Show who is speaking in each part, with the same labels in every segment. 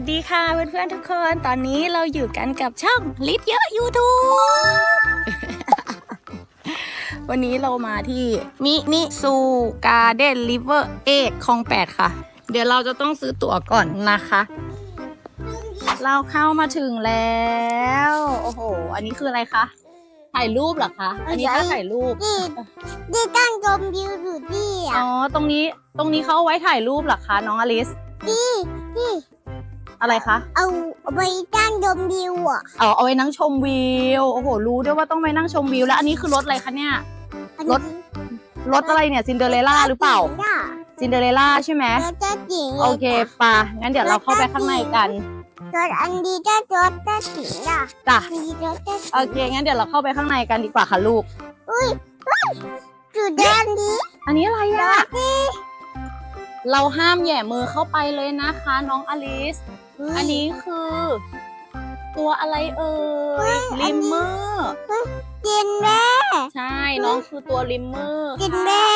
Speaker 1: วัสดีค่ะเพื่อนๆทุกคน ตอนนี้เราอยู่กันกับช่องลิทเยอะยูทูบวันนี้เรามาที่มินิซูการ์เด้นริเวอร์เอกคลองแปดค่ะ เดี๋ยวเราจะต้องซื้อตั๋วก่อนนะคะ เราเข้ามาถึงแล้ว โอ้โห อันนี้คืออะไรคะ ถ่ายรูปเหรอคะ อันนี้ถ้าถ่ายรูป
Speaker 2: ที่ที่ตั้งชมวิวอยู่ที่
Speaker 1: อ๋
Speaker 2: อะ
Speaker 1: อ ตรงนี้ ตรงนี้เขาเอาไว้ถ่ายรูปเหรอคะน้องอลิส
Speaker 2: ที่ที่
Speaker 1: อะไรคะ
Speaker 2: เอาเอาไปตั้งชมวิวอะ
Speaker 1: เอาเอาไว้นั่งชมวิว โอ้โห รู้ด้วยว่าต้องไปนั่งชมวิว แล้วอันนี้คือรถอะไรคะเนี่ย
Speaker 2: อัน
Speaker 1: ร
Speaker 2: นี้
Speaker 1: ถรถอะไรเนี่ยซินเดอเรลล่าหรือเปล่า
Speaker 2: จ้ะ
Speaker 1: ซินเดอเรลล่าใช่ไหม
Speaker 2: รถจ้าจิ๋ง
Speaker 1: โอเคปะงั้นเดี๋ยวเราเข้าไปข้างในกัน
Speaker 2: รถอันดีจ้ารถจ้าจิ๋งอะ
Speaker 1: จ้ะ
Speaker 2: มีรถจ้าจิ๋ง
Speaker 1: โอเค งั้นเดี๋ยวเราเข้าไปข้างในกันดีกว่าค่ะลูก
Speaker 2: อุ้ยอุ้ยจุดแดงดี
Speaker 1: อันนี้อะไร
Speaker 2: ร
Speaker 1: อะ
Speaker 2: ถดี
Speaker 1: เราห้ามแหย่มือเข้าไปเลยนะคะ น้องอลิส อันนี้คือ ตัวอะไรเอ่ยลิมเมอร์
Speaker 2: กินแม่
Speaker 1: ใช่น้องคือตัวลิมเมอร์
Speaker 2: กิน
Speaker 1: ค่ะ
Speaker 2: แม่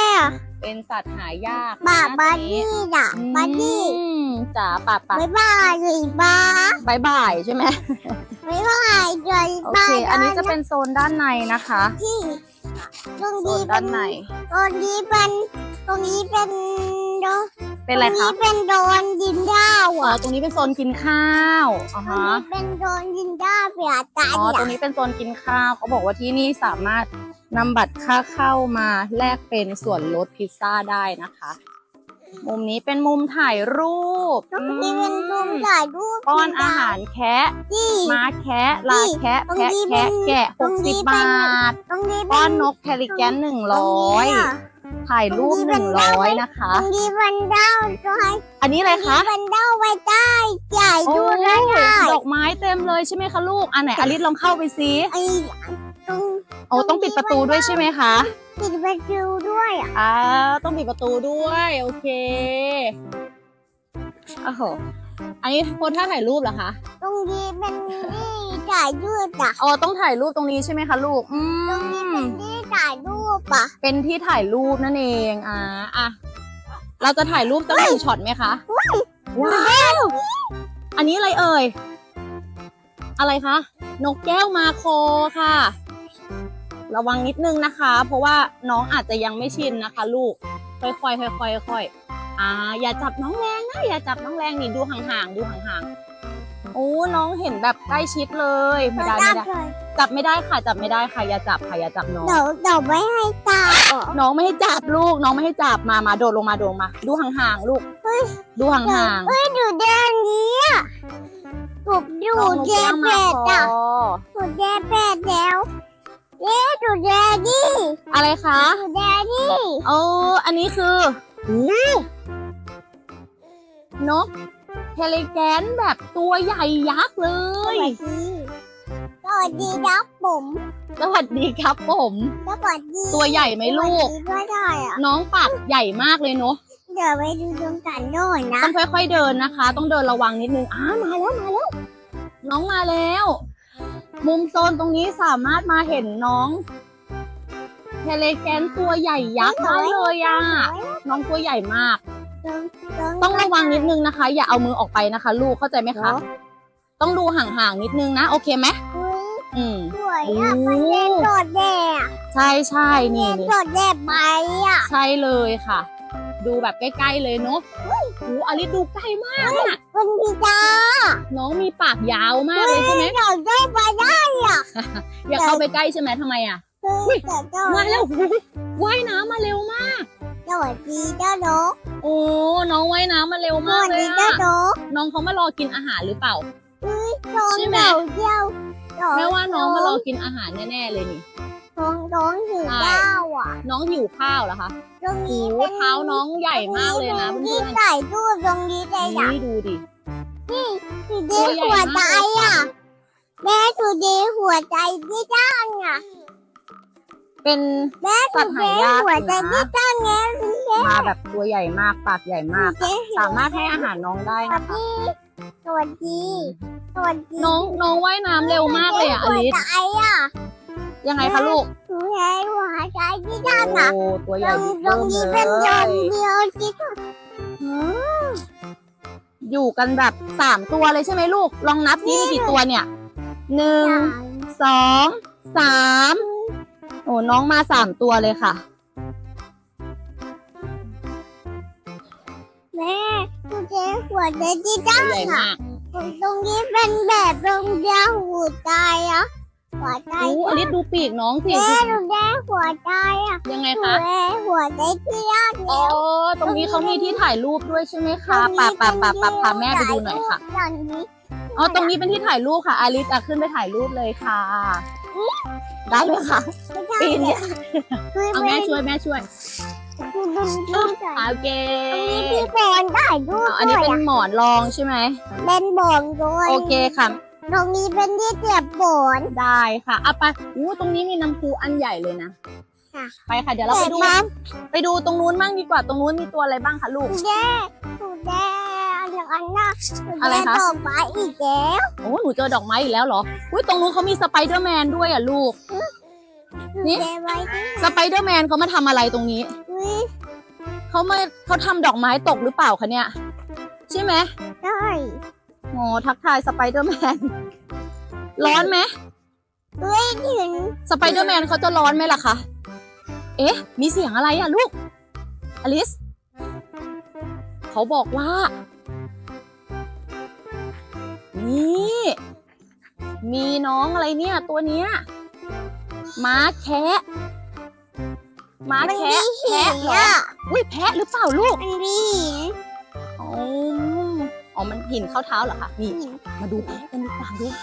Speaker 1: เป็นสัตว์หายาก
Speaker 2: บา
Speaker 1: นะ
Speaker 2: บา
Speaker 1: ตัวนี้
Speaker 2: ดี้จ้ะบาดี้
Speaker 1: อืมจ๋าป่าป่า
Speaker 2: บ๊ายบายเลยบ้า
Speaker 1: บายบายใช่ไหม
Speaker 2: บ๊ายบายเลย
Speaker 1: โอ
Speaker 2: บ้า
Speaker 1: เคอันนี้จะเป็นโซนด้านในนะคะ
Speaker 2: ที่ตรง
Speaker 1: โซ
Speaker 2: นี้
Speaker 1: น
Speaker 2: เป็
Speaker 1: ด้าน
Speaker 2: น
Speaker 1: ใน
Speaker 2: ตรงนี้เป็นตรงนี้เป็น โด
Speaker 1: เป็นอะไร
Speaker 2: ตรง
Speaker 1: คะ
Speaker 2: นี้เป็นโดนดินด้าว
Speaker 1: อ๋อ
Speaker 2: อะ
Speaker 1: ตรงนี้เป็นโซนกินข้าวอ๋อ
Speaker 2: ตรง
Speaker 1: ฮะ
Speaker 2: นี้เป็นโดนดินด้าวเสียใจ
Speaker 1: อ๋อ ตรง
Speaker 2: อะ
Speaker 1: นี้เป็นโซนกินข้าว เขาบอกว่าที่นี่สามารถนำบัตรค่าเข้ามาแลกเป็นส่วนลดพิซซ่าได้นะคะ มุมนี้เป็นมุมถ่ายรูป
Speaker 2: ตรงนี้เป็นมุม
Speaker 1: อืม
Speaker 2: ถ่ายรูป
Speaker 1: ป้อนอาหารแคะ
Speaker 2: ที่
Speaker 1: ม้าแคะลาแคะ
Speaker 2: ตรง
Speaker 1: แคะ
Speaker 2: นี้เป็
Speaker 1: แคะ
Speaker 2: น
Speaker 1: แกะ
Speaker 2: ต
Speaker 1: ห
Speaker 2: ร
Speaker 1: ก
Speaker 2: งนี้
Speaker 1: สิบ
Speaker 2: เป็น
Speaker 1: บาท
Speaker 2: ตรงนี้เป็
Speaker 1: ป้อน
Speaker 2: น
Speaker 1: นกแพลิแกนหนึ่ง
Speaker 2: ตร
Speaker 1: ร้
Speaker 2: ง
Speaker 1: อ
Speaker 2: นี้
Speaker 1: ย
Speaker 2: อะ
Speaker 1: ถ่ายรูป
Speaker 2: ตรงนี้
Speaker 1: ห
Speaker 2: เป็
Speaker 1: นึ่
Speaker 2: น
Speaker 1: ง
Speaker 2: ดาว
Speaker 1: ร้อย
Speaker 2: ไว้
Speaker 1: นะคะ
Speaker 2: ตรงนี้เป็นดาวตรงนี้
Speaker 1: อันนี้อะไรคะ
Speaker 2: เป็นดาวไว้ใต้ใหญ่
Speaker 1: โอ้
Speaker 2: ดูได้ได้
Speaker 1: ดอกไม้เต็มเลยใช่ไหมคะลูก อันไหนอลิสลองเข้าไปซิ
Speaker 2: ไอ้ตรง
Speaker 1: โอ้ต้องปิดประตูด้วยใช่ไหมคะ
Speaker 2: ปิดประตูด้วยอะ
Speaker 1: อ่าต้องปิดประตูด้วยโอเคโอ้โหอันนี้โพสท่าถ่ายรูปเหรอคะ
Speaker 2: ตรงนี้เป็นนี่ถ่ายรูปอะ
Speaker 1: อ๋อต้องถ่ายรูปตรงนี้ใช่ไหมคะลูก อื
Speaker 2: ตรงนี้
Speaker 1: ม
Speaker 2: เป็นที่ถ่ายรูป อะ
Speaker 1: เป็นที่ถ่ายรูปนั่นเองอ่าอะเราจะถ่ายรูปสักหนึ่งช็อตไหมคะว้าวอันนี้อะไรเอ่ย อะไรคะ นกแก้วมาโคค่ะ ระวังนิดนึงนะคะ เพราะว่าน้องอาจจะยังไม่ชินนะคะ ลูก ค่อยๆค่อยๆค่อยๆอ่า อย่าจับน้องแรงนะ อย่าจับน้องแรงนี่ดูห่างๆ ดูห่างๆ โอ้น้องเห็นแบบใกล้ชิดเลยไม่ได้ไม่ได้ จับไม่ได้ค่ะจับไม่ได้ค่ะอย่าจับค่ะอย่าจับน้อง
Speaker 2: เดี๋ยวเดี๋ยวไม่ให้ตาเหรอ
Speaker 1: น้องไม่ให้จับลูก น้องไม่ให้จับมามาโดดลงมาโดดลงมา ดูห่างๆลูกดูห่าง
Speaker 2: เฮ้ยดูแดงนี้อะผมดู
Speaker 1: ๆน้องนก
Speaker 2: แด
Speaker 1: แก้
Speaker 2: ง
Speaker 1: ว
Speaker 2: แป
Speaker 1: มา
Speaker 2: ด
Speaker 1: ค
Speaker 2: อะ
Speaker 1: อ
Speaker 2: ดูแดงแปดแล้วเอ๊ะดูแดงนี่
Speaker 1: อะไรคะ
Speaker 2: ดูแดงนี่
Speaker 1: โอ้อันนี้คือหูนก เทเลแกนแบบตัวใหญ่ยักษ์เล
Speaker 2: ส
Speaker 1: ย
Speaker 2: วัสดีสวัสดีครับผม
Speaker 1: สวัสดีครับผม
Speaker 2: สวัสดี
Speaker 1: ตัวใหญ่ไหมลูก
Speaker 2: สวัสดีด้วยได้อะ
Speaker 1: น้องปากใหญ่มากเลยเนาะ
Speaker 2: เดี๋ยวไปดูตรงกันหน่อยนะ
Speaker 1: ต้องค่อยๆเดินนะคะ ต้องเดินระวังนิดนึงอ้ามาแล้วมาแล้ว น้องมาแล้ว มุมโซนตรงนี้สามารถมาเห็นน้องเทเลแกนตัวใหญ่ยักษ์ได้เลยอะน้องตัวใหญ่มาก ต้องระวังนิดนึงนะคะ อย่าเอามือออกไปนะคะ ลูกเข้าใจไหมคะ ต้องดูห่างๆนิดนึงนะ โอเคไหม
Speaker 2: เฮ้ย
Speaker 1: อืม
Speaker 2: สวยอะ
Speaker 1: โอ้
Speaker 2: มันเล่นโดดแดด
Speaker 1: ใช่ใช่นี่
Speaker 2: เล่น
Speaker 1: นี่
Speaker 2: โดดแดดไหมอะ
Speaker 1: ใช่เลยค่ะ ดูแบบใกล้ๆเลยเนาะโอ้อลิสดูใกล้มากอะ
Speaker 2: คุณพี่จ้า
Speaker 1: น้องมีปากยาวมากเลยใช่ไหม
Speaker 2: เดี๋ยวได้ไปได้อะ
Speaker 1: อย่าเข้าไปใกล้ใช่ไหมทำไมอะ
Speaker 2: เฮ้ยเดี๋ยวเจ้า
Speaker 1: มาแล้วว่ายน้ำมาเร็วมาก
Speaker 2: ส วัสดีเจ้านก
Speaker 1: โอ้น้องว่ายน้ำมาเร็ว
Speaker 2: ส
Speaker 1: มาก
Speaker 2: วัส
Speaker 1: เล
Speaker 2: ดี
Speaker 1: ย
Speaker 2: เจ้า
Speaker 1: อะ
Speaker 2: นก
Speaker 1: น้องเขามารอกินอาหารหรือเปล่า
Speaker 2: เฮ้ยท้อง
Speaker 1: ใช่ไหม
Speaker 2: เดี่ยวเดี่ยว
Speaker 1: แม่ว่าน้องมารอกินอาหารแน่ๆเลยนี่
Speaker 2: ท้องท้องถือ
Speaker 1: ใช่
Speaker 2: เจ้าอะ
Speaker 1: น้องหิวข้าวเหรอคะ
Speaker 2: ตรง
Speaker 1: โอ้
Speaker 2: นี้
Speaker 1: โห
Speaker 2: เป็น
Speaker 1: เท้าน้องใหญ่มากเลยนะ
Speaker 2: ตรง
Speaker 1: เพื่
Speaker 2: นี้
Speaker 1: อน
Speaker 2: ใส่ตู้ตรงนี้
Speaker 1: ๆ
Speaker 2: เลยอะ
Speaker 1: นี่ดูดิ
Speaker 2: สี
Speaker 1: ตั
Speaker 2: ดี
Speaker 1: วใหญ่
Speaker 2: หัว
Speaker 1: มาก
Speaker 2: ใจ
Speaker 1: เลยค่ะ
Speaker 2: อะแม่สุดีหัวใจที่จ้างอะ
Speaker 1: เป็น
Speaker 2: แม่
Speaker 1: สั
Speaker 2: สุ
Speaker 1: ตว์
Speaker 2: ดี
Speaker 1: หายาก
Speaker 2: หัวใจ
Speaker 1: นะ
Speaker 2: ที่จ้างไง
Speaker 1: มาแบบตัวใหญ่มากปากใหญ่มาก สามารถให้อาหารน้องได้
Speaker 2: สวั
Speaker 1: นะ
Speaker 2: สดีสวัสดีสวัสดี
Speaker 1: น้องน้องว่ายน้ำเร็วมากเลยอะอลิส
Speaker 2: หัวใจอะ
Speaker 1: ยังไงคะลูก
Speaker 2: หนูใช้หัวใจที่จ้าง
Speaker 1: โอ้
Speaker 2: อะ
Speaker 1: ตัวให
Speaker 2: ต
Speaker 1: ญ่
Speaker 2: รง
Speaker 1: บิ๊ก
Speaker 2: ตร
Speaker 1: เริ่
Speaker 2: ง
Speaker 1: ม
Speaker 2: นี้
Speaker 1: เล
Speaker 2: เป็นโดน
Speaker 1: ย
Speaker 2: เดียวที่
Speaker 1: ดอยู่กันแบบสามตัวเลยใช่ไหมลูก ลองนับนี่มีกี่ตัวเนี่ยหนึ่งสองสาม โอ้น้องมาสามตัวเลยค่ะ
Speaker 2: แม่ดูเจ๊หัวใจที่ได้
Speaker 1: ใหญ่
Speaker 2: อะ
Speaker 1: มาก
Speaker 2: ตรงนี้เป็นแบบตรงเดียวหัวใจอะหัวใจ
Speaker 1: อู้อลิสดูปีกน้องสิ
Speaker 2: แม่ดูแม่หัวใจอะ
Speaker 1: ยังไง
Speaker 2: หั
Speaker 1: คะ
Speaker 2: วหัวใจที่ได้
Speaker 1: อ๋อตรงนี้เขามีที่ถ่ายรูปด้วยใช่ไหมคะป่าป่าป่าป่าพาแม่ไปดูหน่อยค่ะ
Speaker 2: อย่างนี้
Speaker 1: อ๋อตรงนี้เป็นที่ถ่ายรูปค่ะอาลิสอะขึ้นไปถ่ายรูปเลยค่ะ ได้เลยค่ะ ปีนเนี่ยเอาแม่ช่วยแม่ช่วย
Speaker 2: คือเป็นที่ใส่
Speaker 1: โอเค
Speaker 2: พี่บอลได้ด้วย
Speaker 1: อ๋ออันนี้เป็นหมอนรองใช่ไหม
Speaker 2: เป็นบอลด้วย
Speaker 1: โอเคค่ะ
Speaker 2: ตรงนี้เป็นที่เสียบบอล
Speaker 1: ได้ค่ะอะไปอู้ตรงนี้มีน้ำพุอันใหญ่เลยนะ
Speaker 2: ค่ะ
Speaker 1: ไปค่ะเดี๋ยวเราไปดู
Speaker 2: แต่
Speaker 1: ไปดูตรงนู้นบ้างดีกว่าตรงนู้นมีตัวอะไรบ้างคะลูก
Speaker 2: ถูแย่ถูแย่อ ย่างนั้นนะถู
Speaker 1: อะไร
Speaker 2: แย่
Speaker 1: คะ
Speaker 2: ดอกไม้อีกแล้ว
Speaker 1: โอ้หนูเจอดอกไม้อีกแล้วเหรอ อุ้ยตรงนู้นเขามีสไปเดอร์แมนด้วยอะลูก นี่
Speaker 2: ถูแย่ไว้ที่
Speaker 1: สไปเดอร์แมนเขามาทำอะไรตรงนี้
Speaker 2: อุ๊ย
Speaker 1: เขามาเขาทำดอกไม้ตกหรือเปล่าคะเนี่ย ใช่ไหม
Speaker 2: ได้
Speaker 1: โอ้ทักทายสไปเดอร์แมน ร้อนไหม
Speaker 2: เฮ้ยถึง
Speaker 1: สไปเดอร์แมนเขาจะร้อนไหมล่ะคะ เอ๊ะ มีเสียงอะไรอะลูก อลิส เขาบอกว่า มีน้องอะไรเนี่ย ตัวเนี้ยม้าแคะม้า
Speaker 2: มันมี
Speaker 1: แคะ
Speaker 2: หิ
Speaker 1: แคะ
Speaker 2: น
Speaker 1: เหรอ
Speaker 2: อะ
Speaker 1: อุ้ยแพะหรือเปล่าลูก
Speaker 2: มันมีหิน
Speaker 1: อ๋ออ๋อมันหินเข้าเท้าเหรอคะนี่ มาดูแพะกันดีกว่าลูก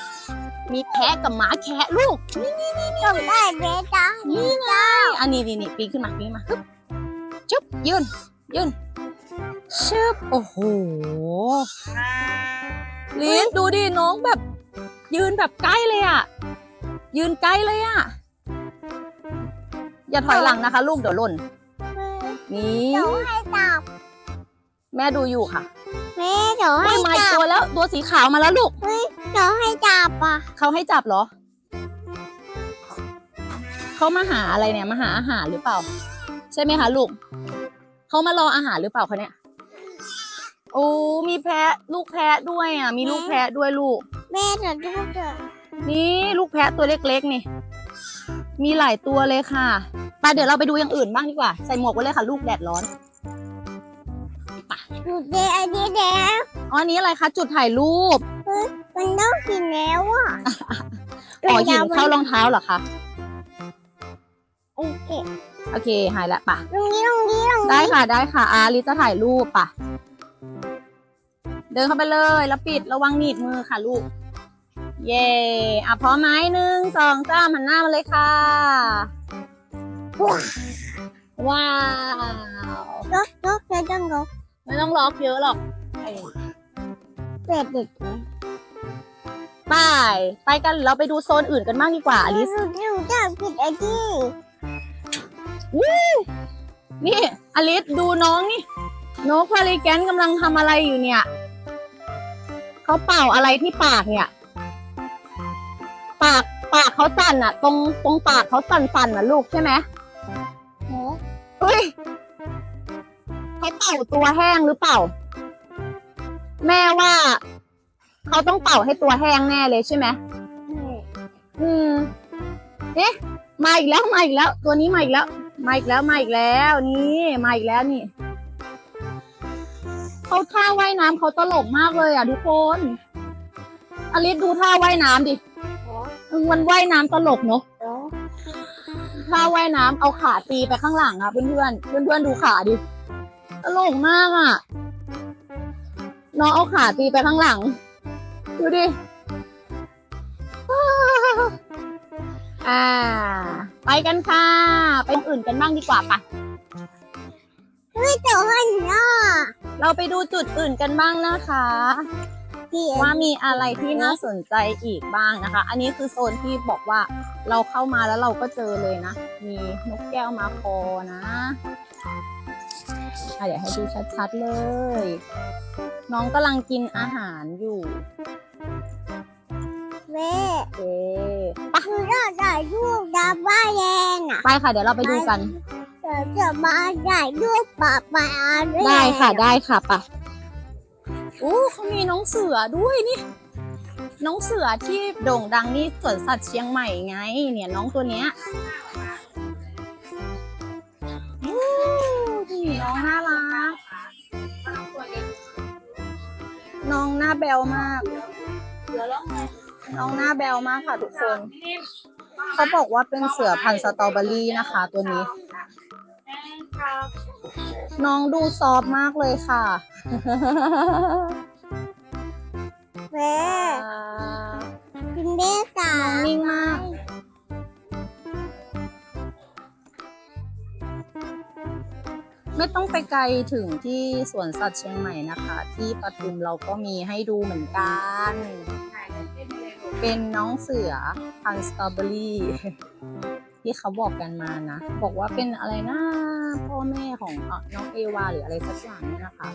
Speaker 1: มีแพะกับหมาแคะลูก
Speaker 2: จงได้เบต้า
Speaker 1: นี่ไงอันนี้นี่นี่ปีนขึ้นมาปีนขึ้นมาปึ๊บจุ๊บยืนยืนชึบโอ้โหลินดูดิน้องแบบ ยืนแบบใกล้เลยอะ ยืนใกล้เลยอะ อย่าถอยหลังนะคะ ลูกเดี๋ยวหล่น นี่
Speaker 2: เดี๋ยวให้จับ
Speaker 1: แม่ดูอยู่ค่ะ
Speaker 2: แม่เดี๋ยว
Speaker 1: เฮ้
Speaker 2: ให้
Speaker 1: ยมาอีก
Speaker 2: จับ
Speaker 1: ตัวแล้วตัวสีขาวมาแล้วลูก
Speaker 2: เฮ้ยเดี๋ยวให้จับอะ
Speaker 1: เขาให้จับเหรอ เขามาหาอะไรเนี่ย มาหาอาหารหรือเปล่า ใช่ไหมคะลูก เขามารออาหารหรือเปล่าคะเนี่ย โอ้ มีแพะ ลูกแพะด้วยอะ มีลูกแพะด้วยลูก
Speaker 2: แม่เดี๋ยวดูเถอะ
Speaker 1: นี่ลูกแพะตัวเล็กๆนี่ มีหลายตัวเลยค่ะไปเดี๋ยวเราไปดูอย่างอื่นบ้างดีกว่า ใส่หมวกไว้เลยค่ะ ลูกแดดร้อน
Speaker 2: ดูเดอันนี้แดง
Speaker 1: อ๋ออันนี้อะไรคะจุดถ่ายรูป
Speaker 2: มันต้องกินแล้วอะ
Speaker 1: อ๋อหินเข้ารองเท้าเหรอคะ
Speaker 2: โอเค
Speaker 1: โอเคหายละป่ะ
Speaker 2: ตรงนี้ตรงนี้ตรงนี้
Speaker 1: ได้ค่ะได้ค่ะอาลิจะถ่ายรูปป่ะ เดินเข้าไปเลยแล้วปิดระวังหนีบมือค่ะลูก เย่อะพร้อมไหมหนึ่งสองสามหันหน้ามาเลยค่ะ ว้าว
Speaker 2: ยกยกเลยต้องยก
Speaker 1: ไม่ต้องล็อกเยอะหรอก
Speaker 2: เป็ดเด็กนะ
Speaker 1: ไปไปกันเราไปดูโซนอื่นกันบ้างดีกว่าอลิส
Speaker 2: ดูดูจะผิดไอ้ที่
Speaker 1: นี่อลิสดูน้องนี่นกพาริแกนกำลังทำอะไรอยู่เนี่ย เขาเป่าอะไรที่ปากเนี่ย ปากปากเขาสั่นอะตรงตรงปากเขาสั่นๆอะลูกใช่ไหม
Speaker 2: โอ้
Speaker 1: เฮ้ยเขาเป่าตัวแห้งหรือเปล่า แม่ว่าเขาต้องเป่าให้ตัวแห้งแน่เลยใช่ไหมอืมเอ๊ะมาอีกแล้วมาอีกแล้ว ตัวนี้มาอีกแล้ว มาอีกแล้วมาอีกแล้ว นี่มาอีกแล้วนี่ เขาท่าว่ายน้ำเขาตลกมากเลยอะทุกคนอลิสดูท่าว่ายน้ำดิ
Speaker 2: โห
Speaker 1: เอมันว่ายน้ำตลกเนอะ
Speaker 2: โอ้
Speaker 1: ท่าว่ายน้ำเอาขาตีไปข้างหลังอะเพื่อนเพื่อนเพื่อนๆดูขาดิตลกมากอะน้องเอาขาตีไปข้างหลัง ดูดิอ่า ไปกันค่ะ ไปอย่างอื่นกันบ้างดีกว่าปะ
Speaker 2: ไม่เจอหันหน้า
Speaker 1: เราไปดูจุดอื่นกันบ้างนะคะ
Speaker 2: เดีย
Speaker 1: ว่ามีอะไรที่น่าสนใจอีกบ้างนะคะ อันนี้คือโซนที่บอกว่าเราเข้ามาแล้วเราก็เจอเลยนะ มีนกแก้วมาคอนะอะเดี๋ยวให้ดูชัดๆเลย น้องกำลังกินอาหารอยู่
Speaker 2: แม่
Speaker 1: โอเค
Speaker 2: คือเราได้ลูกดาบ้าแดงอะ
Speaker 1: ไปค่ะ เดี๋ยวเราไปดูกัน
Speaker 2: เดี๋ยวจะมาได้ลูกปลาปลาด้วย
Speaker 1: ได้ค่ะได้ค่ะไปะอู้เขามีน้องเสือด้วยนี่ น้องเสือที่โด่งดังนี่สวนสัตว์เชียงใหม่ไง เนี่ยน้องตัวเนี้ยอู้นี่น้องน่ารัก น้องหน้าแบวมาก น้องหน้าแบวมากค่ะทุกคน เขาบอกว่าเป็นเสือพันธุ์สตรอเบอรี่นะคะ ตัวนี้ น้องดูซอฟต์มากเลยค่ะ
Speaker 2: แม่คุณแม่จ๋า
Speaker 1: น้องนิ่งมากไม่ต้องไปไกลถึงที่สวนสัตว์เชียงใหม่นะคะ ที่ปทุมเราก็มีให้ดูเหมือนกัน เป็นน้องเสือพันธุ์สตรอเบอรี่ ที่เขาบอกกันมานะ บอกว่าเป็นอะไรนะพ่อแม่ของเอ่อน้องเอวาหรืออะไรสักอย่างนี่นะคะ